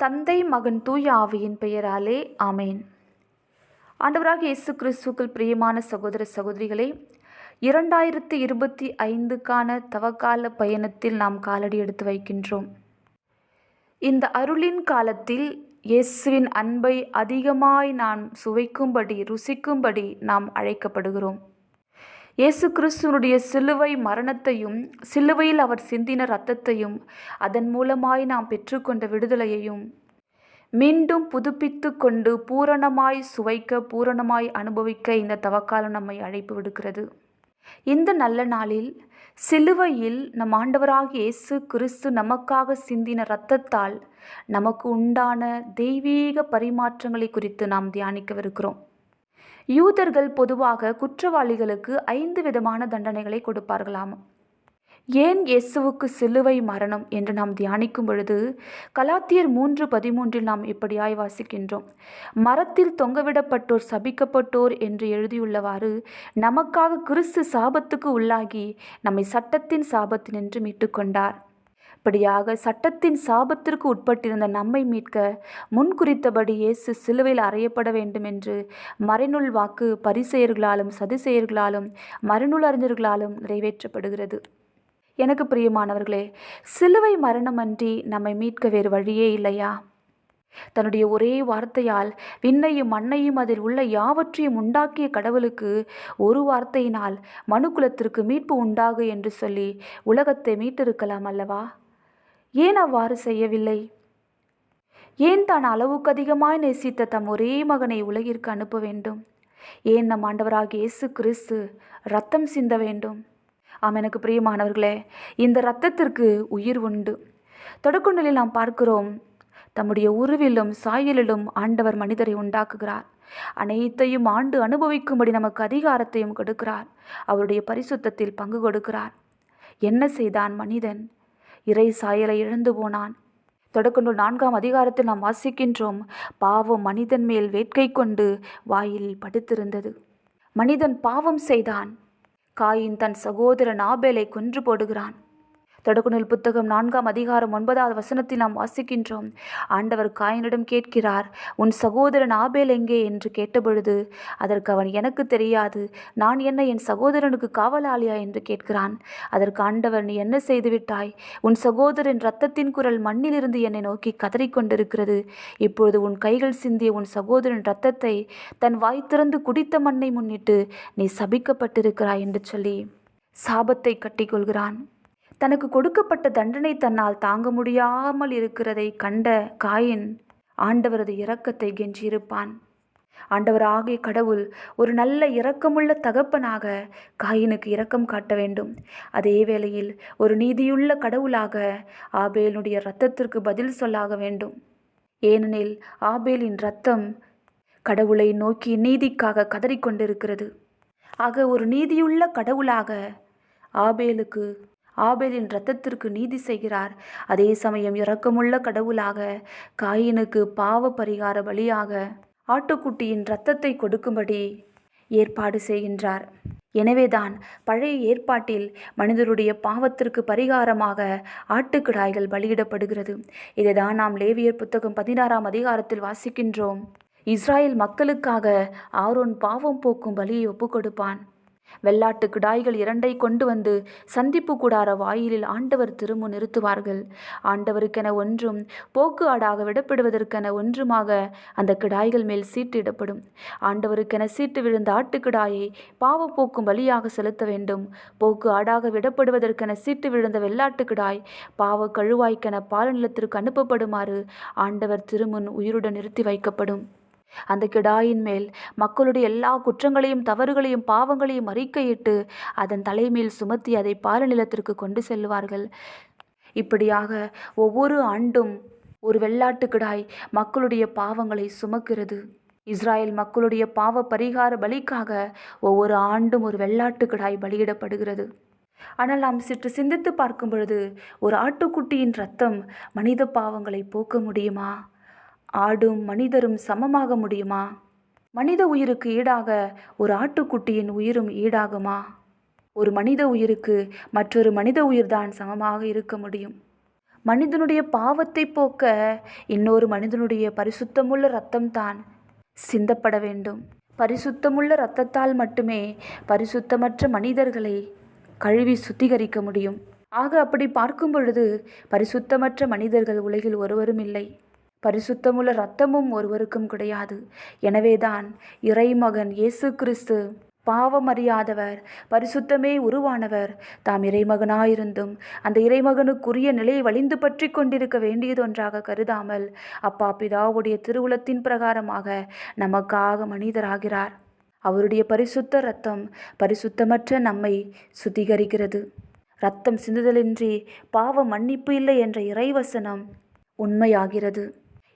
தந்தை மகன் தூய ஆவியின் பெயராலே ஆமேன். ஆண்டவராக இயேசு கிறிஸ்துக்கள் பிரியமான சகோதர சகோதரிகளே இரண்டாயிரத்தி இருபத்தி ஐந்துக்கான தவக்கால பயணத்தில் நாம் காலடி எடுத்து வைக்கின்றோம். இந்த அருளின் காலத்தில் இயேசுவின் அன்பை அதிகமாய் நாம் சுவைக்கும்படி ருசிக்கும்படி நாம் அழைக்கப்படுகிறோம். இயேசு கிறிஸ்துவனுடைய சிலுவை மரணத்தையும் சிலுவையில் அவர் சிந்தின இரத்தத்தையும் அதன் மூலமாய் நாம் பெற்றுக்கொண்ட விடுதலையையும் மீண்டும் புதுப்பித்து கொண்டு பூரணமாய் சுவைக்க பூரணமாய் அனுபவிக்க இந்த தவக்காலம் நம்மை அழைப்பு விடுக்கிறது. இந்த நல்ல நாளில் சிலுவையில் நம் ஆண்டவராகிய இயேசு கிறிஸ்து நமக்காக சிந்தின இரத்தத்தால் நமக்கு உண்டான தெய்வீக பரிமாற்றங்களை குறித்து நாம் தியானிக்கவிருக்கிறோம். யூதர்கள் பொதுவாக குற்றவாளிகளுக்கு ஐந்து விதமான தண்டனைகளை கொடுப்பார்களாம். ஏன் இயேசுவுக்கு சிலுவை மரணம் என்று நாம் தியானிக்கும் பொழுது கலாத்தியர் மூன்று பதிமூன்றில் நாம் இப்படியாய் வாசிக்கின்றோம். மரத்தில் தொங்கவிடப்பட்டோர் சபிக்கப்பட்டோர் என்று எழுதியுள்ளவாறு நமக்காக கிறிஸ்து சாபத்துக்கு உள்ளாகி நம்மை சட்டத்தின் சாபத்தினின்று மீட்டுக்கொண்டார் இப்படியாக சட்டத்தின் சாபத்திற்கு உட்பட்டிருந்த நம்மை மீட்க முன்குறித்தபடி இயேசு சிலுவையில் அறையப்பட வேண்டும் என்று மறைநூல் வாக்கு பரிசெயர்களாலும் சதிசெயர்களாலும் மறைநூல் அறிஞர்களாலும் நிறைவேற்றப்படுகிறது. எனக்கு பிரியமானவர்களே சிலுவை மரணமன்றி நம்மை மீட்க வேறு வழியே இல்லையா? தன்னுடைய ஒரே வார்த்தையால் விண்ணையும் மண்ணையும் அதில் உள்ள யாவற்றையும் உண்டாக்கிய கடவுளுக்கு ஒரு வார்த்தையினால் மனுக்குலத்திற்கு மீட்பு உண்டாகு என்று சொல்லி உலகத்தை மீட்டிருக்கலாம் அல்லவா? ஏன் அவ்வாறு செய்யவில்லை? ஏன் தான் அளவுக்கு அதிகமாய் நேசித்த தம் ஒரே மகனை உலகிற்கு அனுப்ப வேண்டும்? ஏன் நம் ஆண்டவராக இயேசு கிறிஸ்து ரத்தம் சிந்த வேண்டும்? ஆம் எனக்கு பிரியமானவர்களே இந்த இரத்தத்திற்கு உயிர் உண்டு. தொடக்குண்டலில் நாம் பார்க்கிறோம். தம்முடைய உருவிலும் சாயலிலும் ஆண்டவர் மனிதரை உண்டாக்குகிறார். அனைத்தையும் ஆண்டு அனுபவிக்கும்படி நமக்கு அதிகாரத்தையும் கொடுக்கிறார். அவருடைய பரிசுத்தத்தில் பங்கு கொடுக்கிறார். என்ன செய்தான் மனிதன்? இறை சாயலை இழந்து போனான். தொடக்கநூல் நான்காம் அதிகாரத்தில் நாம் வாசிக்கின்றோம் பாவம் மனிதன் மேல் வேட்கை கொண்டு வாயில் படுத்திருந்தது. மனிதன் பாவம் செய்தான். காயின் தன் சகோதரன் ஆபேலை கொன்று போடுகிறான். தொடக்குநூல் புத்தகம் நான்காம் அதிகாரம் ஒன்பதாவது வசனத்தில் நாம் வாசிக்கின்றோம். ஆண்டவர் காயினிடம் கேட்கிறார் உன் சகோதரன் ஆபேல் எங்கே? என்று கேட்டபொழுது அதற்கு அவன் எனக்கு தெரியாது. நான் என்ன என் சகோதரனுக்கு காவலாளியா? என்று கேட்கிறான். அதற்கு ஆண்டவர் நீ என்ன செய்துவிட்டாய்? உன் சகோதரன் இரத்தத்தின் குரல் மண்ணிலிருந்து என்னை நோக்கி கதறிக்கொண்டிருக்கிறது. இப்பொழுது உன் கைகள் சிந்திய உன் சகோதரன் இரத்தத்தை தன் வாய் திறந்து குடித்த மண்ணை முன்னிட்டு நீ சபிக்கப்பட்டிருக்கிறாய் என்று சொல்லி சாபத்தை கட்டிக்கொள்கிறான். தனக்கு கொடுக்கப்பட்ட தண்டனை தன்னால் தாங்க முடியாமல் இருக்கிறதை கண்ட காயின் ஆண்டவரது இரக்கத்தை கெஞ்சியிருப்பான். ஆண்டவராகிய கடவுள் ஒரு நல்ல இரக்கமுள்ள தகப்பனாக காயினுக்கு இரக்கம் காட்ட வேண்டும். அதே வேளையில் ஒரு நீதியுள்ள கடவுளாக ஆபேலுடைய இரத்தத்திற்கு பதில் சொல்லாக வேண்டும். ஏனெனில் ஆபேலின் இரத்தம் கடவுளை நோக்கி நீதிக்காக கதறிக்கொண்டிருக்கிறது. ஆக ஒரு நீதியுள்ள கடவுளாக ஆபேலுக்கு ஆபேலின் இரத்தத்திற்கு நீதி செய்கிறார். அதே சமயம் இரக்கமுள்ள கடவுளாக காயினுக்கு பாவ பரிகார பலியாக ஆட்டுக்குட்டியின் இரத்தத்தை கொடுக்கும்படி ஏற்பாடு செய்கின்றார். எனவேதான் பழைய ஏற்பாட்டில் மனிதருடைய பாவத்திற்கு பரிகாரமாக ஆட்டுக்கிடாய்கள் பலியிடப்படுகிறது. இதைதான் நாம் லேவியர் புத்தகம் பதினாறாம் அதிகாரத்தில் வாசிக்கின்றோம். இஸ்ராயல் மக்களுக்காக ஆரோன் பாவம் போக்கும் பலியை ஒப்புக்கொடுப்பான். வெள்ளாட்டு கிடாய்கள் இரண்டை கொண்டு வந்து சந்திப்பு கூடார வாயிலில் ஆண்டவர் திரும்ப நிறுத்துவார்கள். ஆண்டவருக்கென ஒன்றும் போக்கு ஆடாக விடப்படுவதற்கென ஒன்றுமாக அந்த கிடாய்கள் மேல் சீட்டிடப்படும் ஆண்டவருக்கென சீட்டு விழுந்த ஆட்டுக்கிடாயை பாவ போக்கும் செலுத்த வேண்டும். போக்கு ஆடாக விடப்படுவதற்கென சீட்டு விழுந்த வெள்ளாட்டு கிடாய் பாவ கழுவாய்க்கென பாலநிலத்திற்கு அனுப்பப்படுமாறு ஆண்டவர் திருமுன் உயிருடன் நிறுத்தி வைக்கப்படும். அந்த கிடாயின் மேல் மக்களுடைய எல்லா குற்றங்களையும் தவறுகளையும் பாவங்களையும் அறிக்கையிட்டு அதன் தலைமையில் சுமத்தி அதை பாலநிலத்திற்கு கொண்டு செல்வார்கள் இப்படியாக ஒவ்வொரு ஆண்டும் ஒரு வெள்ளாட்டு கிடாய் மக்களுடைய பாவங்களை சுமக்கிறது. இஸ்ராயல் மக்களுடைய பாவ பரிகார பலிக்காக ஒவ்வொரு ஆண்டும் ஒரு வெள்ளாட்டு கிடாய் பலியிடப்படுகிறது. ஆனால் நாம் சிற்று சிந்தித்து பார்க்கும் பொழுது ஒரு ஆட்டுக்குட்டியின் ரத்தம் மனித பாவங்களை போக்க முடியுமா? ஆடும் மனிதரும் சமமாக முடியுமா? மனித உயிருக்கு ஈடாக ஒரு ஆட்டுக்குட்டியின் உயிரும் ஈடாகுமா? ஒரு மனித உயிருக்கு மற்றொரு மனித உயிர்தான் சமமாக இருக்க முடியும். மனிதனுடைய பாவத்தை போக்க இன்னொரு மனிதனுடைய பரிசுத்தமுள்ள இரத்தம்தான். சிந்தப்பட வேண்டும். பரிசுத்தமுள்ள இரத்தத்தால் மட்டுமே பரிசுத்தமற்ற மனிதர்களை கழுவி சுத்திகரிக்க முடியும். ஆக அப்படி பார்க்கும் பொழுது பரிசுத்தமற்ற மனிதர்கள் உலகில் ஒருவரும் இல்லை. பரிசுத்தமுள்ள இரத்தமும் ஒருவருக்கும் கிடையாது. எனவேதான் இறைமகன் இயேசு கிறிஸ்து பாவமறியாதவர் பரிசுத்தமே உருவானவர். தாம் இறைமகனாயிருந்தும் அந்த இறைமகனுக்குரிய நிலையை வலிந்து பற்றி கொண்டிருக்க வேண்டியதொன்றாக கருதாமல் அப்பா பிதாவுடைய திருவுளத்தின் பிரகாரமாக நமக்காக மனிதராகிறார். அவருடைய பரிசுத்த இரத்தம் பரிசுத்தமற்ற நம்மை சுத்திகரிக்கிறது. இரத்தம் சிந்துதலின்றி பாவ மன்னிப்பு இல்லை என்ற இறைவசனம் உண்மையாகிறது.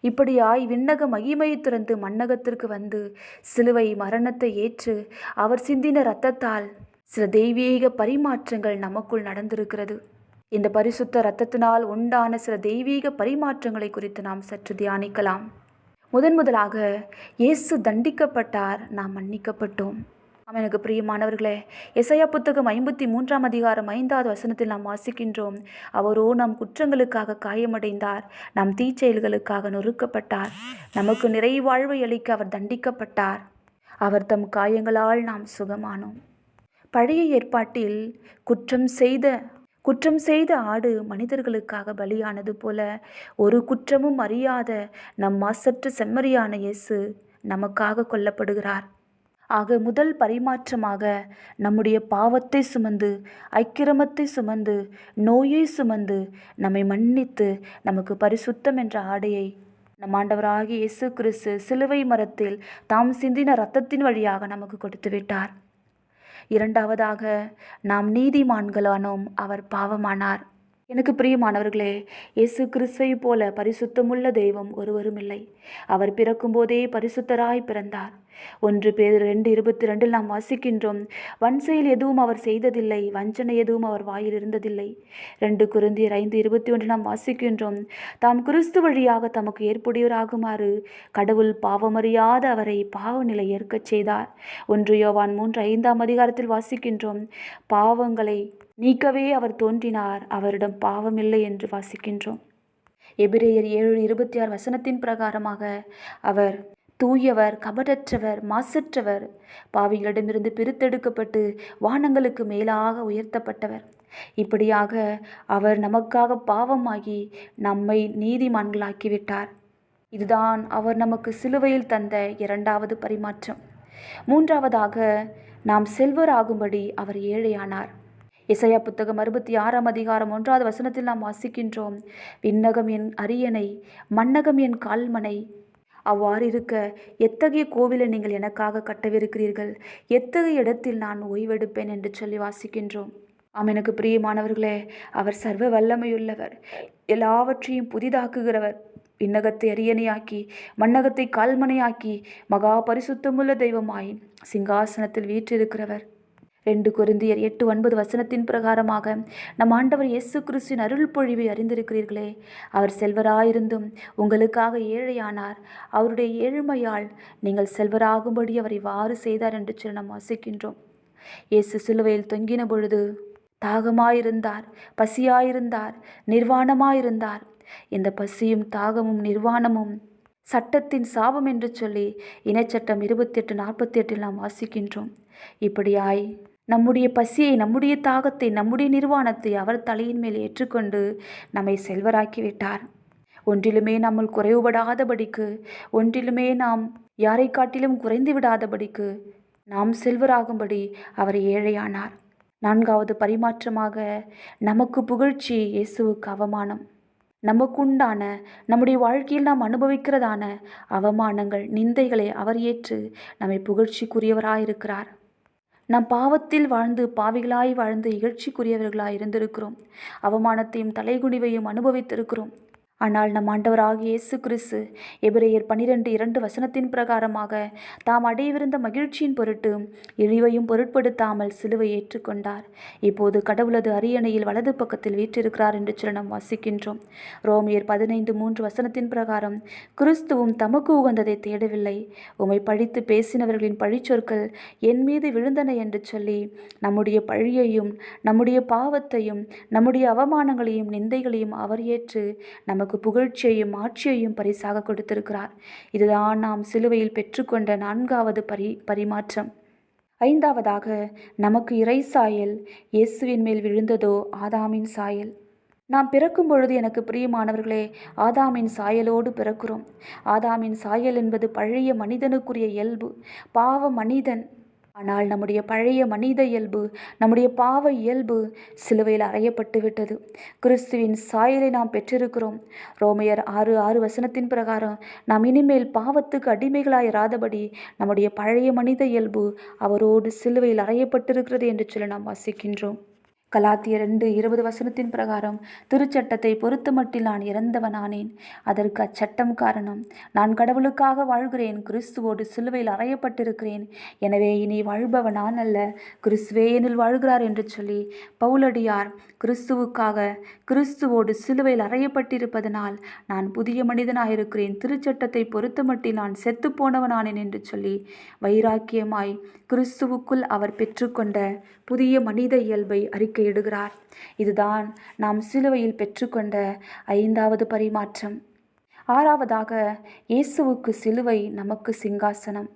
இப்படியாய் விண்ணக மகிமையை துறந்து மன்னகத்திற்கு வந்து சிலுவை மரணத்தை ஏற்று அவர் சிந்தின இரத்தத்தால் சில தெய்வீக பரிமாற்றங்கள் நமக்குள் நடந்திருக்கிறது. இந்த பரிசுத்த இரத்தத்தினால் உண்டான சில தெய்வீக பரிமாற்றங்களை குறித்து நாம் சற்று தியானிக்கலாம். முதன் முதலாக இயேசு தண்டிக்கப்பட்டார் நாம் மன்னிக்கப்பட்டோம். ஆம் எனக்கு பிரியமானவர்களே எசையா புத்தகம் ஐம்பத்தி மூன்றாம் அதிகாரம் ஐந்தாவது வசனத்தில் நாம் வாசிக்கின்றோம். அவரோ நம் குற்றங்களுக்காக காயமடைந்தார் நம் தீச்செயல்களுக்காக நொறுக்கப்பட்டார் நமக்கு நிறைவாழ்வை அளிக்க அவர் தண்டிக்கப்பட்டார். அவர் தம் காயங்களால் நாம் சுகமானோம். பழைய ஏற்பாட்டில் குற்றம் செய்த குற்றம் செய்த ஆடு மனிதர்களுக்காக பலியானது போல ஒரு குற்றமும் அறியாத நம் மாசற்ற செம்மறியான இயேசு நமக்காக கொல்லப்படுகிறார். ஆக முதல் பரிமாற்றமாக நம்முடைய பாவத்தை சுமந்து ஐக்கிரமத்தை சுமந்து நோயை சுமந்து நம்மை மன்னித்து நமக்கு பரிசுத்தம் என்ற ஆடையை நம் ஆண்டவராகிய இயேசு கிறிஸ்து சிலுவை மரத்தில் தாம் சிந்தின இரத்தத்தின் வழியாக நமக்கு கொடுத்து விட்டார். இரண்டாவதாக நாம் நீதிமான்களானோம் அவர் பாவமானார். எனக்கு பிரியமானவர்களே இயேசு கிறிஸ்துவை போல பரிசுத்தமுள்ள தெய்வம் ஒருவரும் இல்லை அவர் பிறக்கும்போதே பரிசுத்தராய் பிறந்தார். ஒன்று பேர் ரெண்டு இருபத்தி ரெண்டில் நாம் வாசிக்கின்றோம் வன்செயல் எதுவும் அவர் செய்ததில்லை வஞ்சனை எதுவும் அவர் வாயில் இருந்ததில்லை ரெண்டு குருந்தியர் ஐந்து இருபத்தி ஒன்றில் நாம் வாசிக்கின்றோம் தாம் கிறிஸ்து வழியாக தமக்கு ஏற்புடையவராகுமாறு கடவுள் பாவமறியாத அவரை பாவநிலை ஏற்கச் செய்தார் ஒன்று யோவான் மூன்று ஐந்தாம் அதிகாரத்தில் வாசிக்கின்றோம் பாவங்களை நீக்கவே அவர் தோன்றினார். அவரிடம் பாவமில்லை என்று வாசிக்கின்றோம். எபிரேயர் ஏழு இருபத்தி ஆறு வசனத்தின் பிரகாரமாக அவர் தூயவர் கபடற்றவர் மாசற்றவர் பாவிகளிடமிருந்து பிரித்தெடுக்கப்பட்டு வானங்களுக்கு மேலாக உயர்த்தப்பட்டவர். இப்படியாக அவர் நமக்காக பாவமாகி நம்மை நீதிமான்களாக்கிவிட்டார். இதுதான் அவர் நமக்கு சிலுவையில் தந்த இரண்டாவது பரிமாற்றம். மூன்றாவதாக நாம் செல்வராகும்படி அவர் ஏழையானார். இசையா புத்தகம் அறுபத்தி ஆறாம் அதிகாரம் ஒன்றாவது வசனத்தில் நாம் வாசிக்கின்றோம். விண்ணகம் என் அரியணை மன்னகம் என் கால்மனை. அவ்வாறு இருக்க எத்தகைய கோவிலை நீங்கள் எனக்காக கட்டவிருக்கிறீர்கள்? எத்தகைய இடத்தில் நான் ஓய்வெடுப்பேன் என்று சொல்லி வாசிக்கின்றோம். ஆம் எனக்கு பிரியமானவர்களே அவர் சர்வ வல்லமையுள்ளவர் எல்லாவற்றையும் புதிதாக்குகிறவர். விண்ணகத்தை அரியணையாக்கி மன்னகத்தை கால்மனையாக்கி மகா பரிசுத்தமுள்ள தெய்வமாய் சிங்காசனத்தில் வீற்றிருக்கிறவர். ரெண்டு குருந்தியர் எட்டு ஒன்பது வசனத்தின் பிரகாரமாக நம் ஆண்டவர் இயேசு கிறிஸ்துவின் அருள் பொழிவை அறிந்திருக்கிறீர்களே. அவர் செல்வராயிருந்தும் உங்களுக்காக ஏழையானார். அவருடைய ஏழ்மையால் நீங்கள் செல்வராகும்படி அவர் இவ்வாறு செய்தார் என்று சொல்லி நாம் வாசிக்கின்றோம். இயேசு சிலுவையில் தொங்கின பொழுது தாகமாயிருந்தார் பசியாயிருந்தார் நிர்வாணமாயிருந்தார். இந்த பசியும் தாகமும் நிர்வாணமும் சட்டத்தின் சாபம் என்று சொல்லி இனச்சட்டம் இருபத்தி எட்டு நாற்பத்தி எட்டில் நாம் வாசிக்கின்றோம். இப்படியாய் நம்முடைய பசியை நம்முடைய தாகத்தை நம்முடைய நிர்வாணத்தை அவர் தலையின் மேல் ஏற்றுக்கொண்டு நம்மை செல்வராக்கிவிட்டார். ஒன்றிலுமே நம்மள் குறைவுபடாதபடிக்கு ஒன்றிலுமே நாம் யாரை காட்டிலும் குறைந்து விடாதபடிக்கு நாம் செல்வராகும்படி அவர் ஏழையானார். நான்காவது பரிமாற்றமாக நமக்கு புகழ்ச்சி இயேசுவுக்கு அவமானம். நமக்குண்டான நம்முடைய வாழ்க்கையில் நாம் அனுபவிக்கிறதான அவமானங்கள் நிந்தைகளை அவர் ஏற்று நம்மை புகழ்ச்சிக்குரியவராயிருக்கிறார். நம் பாவத்தில் வாழ்ந்து பாவிகளாய் வாழ்ந்து இகழ்ச்சிக்குரியவர்களாய் இருந்திருக்கிறோம். அவமானத்தையும் தலைகுனிவையும் அனுபவித்திருக்கிறோம். ஆனால் நம் ஆண்டவராகிய இயேசு கிறிஸ்து எபிரேயர் பனிரெண்டு இரண்டு வசனத்தின் பிரகாரமாக தாம் அடையவிருந்த மகிழ்ச்சியின் பொருட்டு இழிவையும் பொருட்படுத்தாமல் சிலுவை ஏற்றுக்கொண்டார். இப்போது கடவுளது அரியணையில் வலது பக்கத்தில் வீற்றிருக்கிறார் என்று சொல்ல நாம் வாசிக்கின்றோம். ரோமியர் பதினைந்து மூன்று வசனத்தின் பிரகாரம் கிறிஸ்துவும் தமக்கு உகந்ததை தேடவில்லை. உமை பழித்து பேசினவர்களின் பழிச்சொற்கள் என் மீது விழுந்தன என்று சொல்லி நம்முடைய பழியையும் நம்முடைய பாவத்தையும் நம்முடைய அவமானங்களையும் நிந்தைகளையும் அவர் ஏற்று நமக்கு புகழ்ச்சியையும் ஆட்சியையும் பரிசாக கொடுத்திருக்கிறார். இதுதான் நாம் சிலுவையில் பெற்றுக்கொண்ட நான்காவது பரி பரிமாற்றம். ஐந்தாவதாக நமக்கு இறை சாயல் இயேசுவின் மேல் விழுந்ததோ ஆதாமின் சாயல். நாம் பிறக்கும் பொழுது எனக்கு பிரியமானவர்களே ஆதாமின் சாயலோடு பிறக்கிறோம். ஆதாமின் சாயல் என்பது பழைய மனிதனுக்குரிய இயல்பு. பாவ மனிதன் ஆனால் நம்முடைய பழைய மனித இயல்பு நம்முடைய பாவ இயல்பு சிலுவையில் அறையப்பட்டு விட்டது. கிறிஸ்துவின் சாயலை நாம் பெற்றிருக்கிறோம். ரோமையர் ஆறு ஆறு வசனத்தின் பிரகாரம் நாம் இனிமேல் பாவத்துக்கு அடிமைகளாயிராதபடி நம்முடைய பழைய மனித இயல்பு அவரோடு சிலுவையில் அறையப்பட்டிருக்கிறது என்று சொல்ல நாம் வாசிக்கின்றோம். கலாத்திய ரெண்டு இருபது வசனத்தின் பிரகாரம் திருச்சட்டத்தை பொறுத்தமட்டில் நான் இறந்தவனானேன். அதற்கு அச்சட்டம் காரணம் நான் கடவுளுக்காக வாழ்கிறேன். கிறிஸ்துவோடு சிலுவையில் அறையப்பட்டிருக்கிறேன். எனவே இனி வாழ்பவன் அல்ல. கிறிஸ்துவே என்னில் வாழ்கிறார் என்று சொல்லி பவுலடியார் கிறிஸ்துவுக்காக கிறிஸ்துவோடு சிலுவையில் அறையப்பட்டிருப்பதனால் நான் புதிய மனிதனாயிருக்கிறேன். திருச்சட்டத்தை பொறுத்தமட்டில் நான் செத்து போனவனானேன் என்று சொல்லி வைராக்கியமாய் கிறிஸ்துவுக்குள் அவர் பெற்றுக்கொண்ட புதிய மனித இயல்பை அறிக்கை இடுகிறார். இதுதான் நாம் சிலுவையில் பெற்றுக்கொண்ட ஐந்தாவது பரிமாற்றம். ஆறாவதாக இயேசுவுக்கு சிலுவை நமக்கு சிங்காசனம்.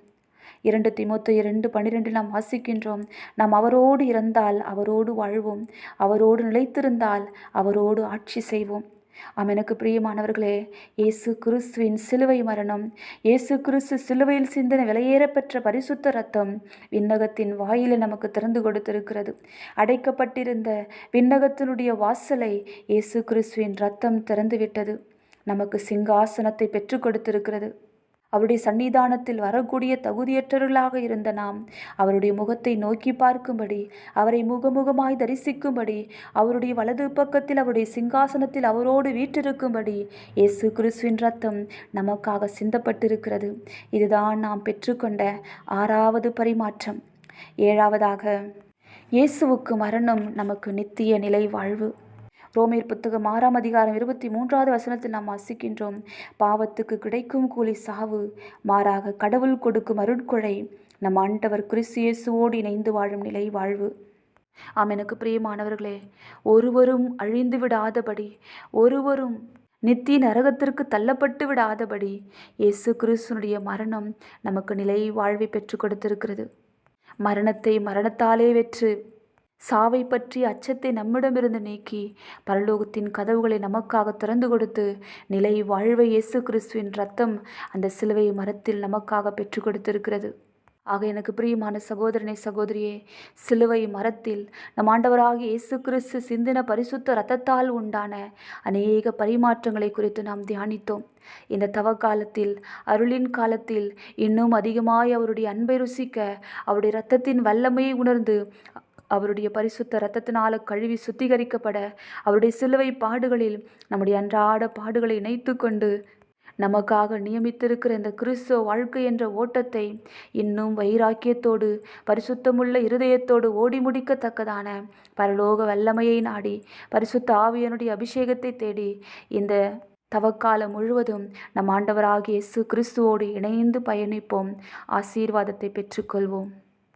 இரண்டு திமுத்து இரண்டு பன்னிரெண்டில் நாம் வாசிக்கின்றோம் நாம் அவரோடு இறந்தால் அவரோடு வாழ்வோம் அவரோடு நிலைத்திருந்தால் அவரோடு ஆட்சி செய்வோம். ஆம் எனக்கு பிரியமானவர்களே இயேசு கிறிஸ்துவின் சிலுவை மரணம் இயேசு கிறிஸ்து சிலுவையில் சிந்தன விலையேறப்பெற்ற பரிசுத்த ரத்தம் விண்ணகத்தின் வாயிலை நமக்கு திறந்து கொடுத்திருக்கிறது. அடைக்கப்பட்டிருந்த விண்ணகத்தினுடைய வாசலை இயேசு கிறிஸ்துவின் ரத்தம் திறந்துவிட்டது. நமக்கு சிங்காசனத்தை பெற்றுக் கொடுத்திருக்கிறது. அவருடைய சன்னிதானத்தில் வரக்கூடிய தகுதியற்றவர்களாக இருந்த நாம் அவருடைய முகத்தை நோக்கி பார்க்கும்படி அவரை முகமுகமாய் தரிசிக்கும்படி அவருடைய வலது பக்கத்தில் அவருடைய சிங்காசனத்தில் அவரோடு வீற்றிருக்கும்படி இயேசு கிறிஸ்துவின் ரத்தம் நமக்காக சிந்தப்பட்டிருக்கிறது. இதுதான் நாம் பெற்றுக்கொண்ட ஆறாவது பரிமாற்றம். ஏழாவதாக இயேசுவுக்கு மரணம் நமக்கு நித்திய நிலை வாழ்வு. ரோமேர் புத்தகம் ஆறாம் அதிகாரம் இருபத்தி மூன்றாவது வசனத்தில் நாம் வாசிக்கின்றோம் பாவத்துக்கு கிடைக்கும் கூலி சாவு மாறாக கடவுள் கொடுக்கும் அருட்கொடை. நம் ஆண்டவர் கிறிஸ்தியேசுவோடு இணைந்து வாழும் நிலை வாழ்வு. ஆம் எனக்கு பிரியமானவர்களே ஒருவரும் அழிந்து விடாதபடி ஒருவரும் நித்திய நரகத்திற்கு தள்ளப்பட்டு விடாதபடி இயேசு கிறிஸ்துனுடைய மரணம் நமக்கு நிலை வாழ்வை பெற்றுக் கொடுத்திருக்கிறது. மரணத்தை மரணத்தாலே வெற்று சாவை பற்றி அச்சத்தை நம்மிடமிருந்து நீக்கி பரலோகத்தின் கதவுகளை நமக்காக திறந்து கொடுத்து நிலை வாழ்வை இயேசு கிறிஸ்துவின் ரத்தம் அந்த சிலுவை மரத்தில் நமக்காக பெற்றுக் கொடுத்திருக்கிறது. ஆக எனக்கு பிரியமான சகோதரனே சகோதரியே சிலுவை மரத்தில் நம் ஆண்டவராகிய இயேசு கிறிஸ்து சிந்தின பரிசுத்த ரத்தத்தால் உண்டான அநேக பரிமாற்றங்களை குறித்து நாம் தியானித்தோம். இந்த தவ காலத்தில் அருளின் காலத்தில் இன்னும் அதிகமாய் அவருடைய அன்பை ருசிக்க அவருடைய இரத்தத்தின் வல்லமையை உணர்ந்து அவருடைய பரிசுத்த இரத்தத்தினால கழுவி சுத்திகரிக்கப்பட அவருடைய சிலுவை பாடுகளில் நம்முடைய அன்றாட பாடுகளை இணைத்து கொண்டு நமக்காக நியமித்திருக்கிற இந்த கிறிஸ்துவ வாழ்க்கை என்ற ஓட்டத்தை இன்னும் வைராக்கியத்தோடு பரிசுத்தமுள்ள இருதயத்தோடு ஓடி முடிக்கத்தக்கதான பரலோக வல்லமையை நாடி பரிசுத்த ஆவியனுடைய அபிஷேகத்தை தேடி இந்த தவக்காலம் முழுவதும் நம் ஆண்டவராகிய இயேசு கிறிஸ்துவோடு இணைந்து பயணிப்போம். ஆசீர்வாதத்தை பெற்றுக்கொள்வோம்.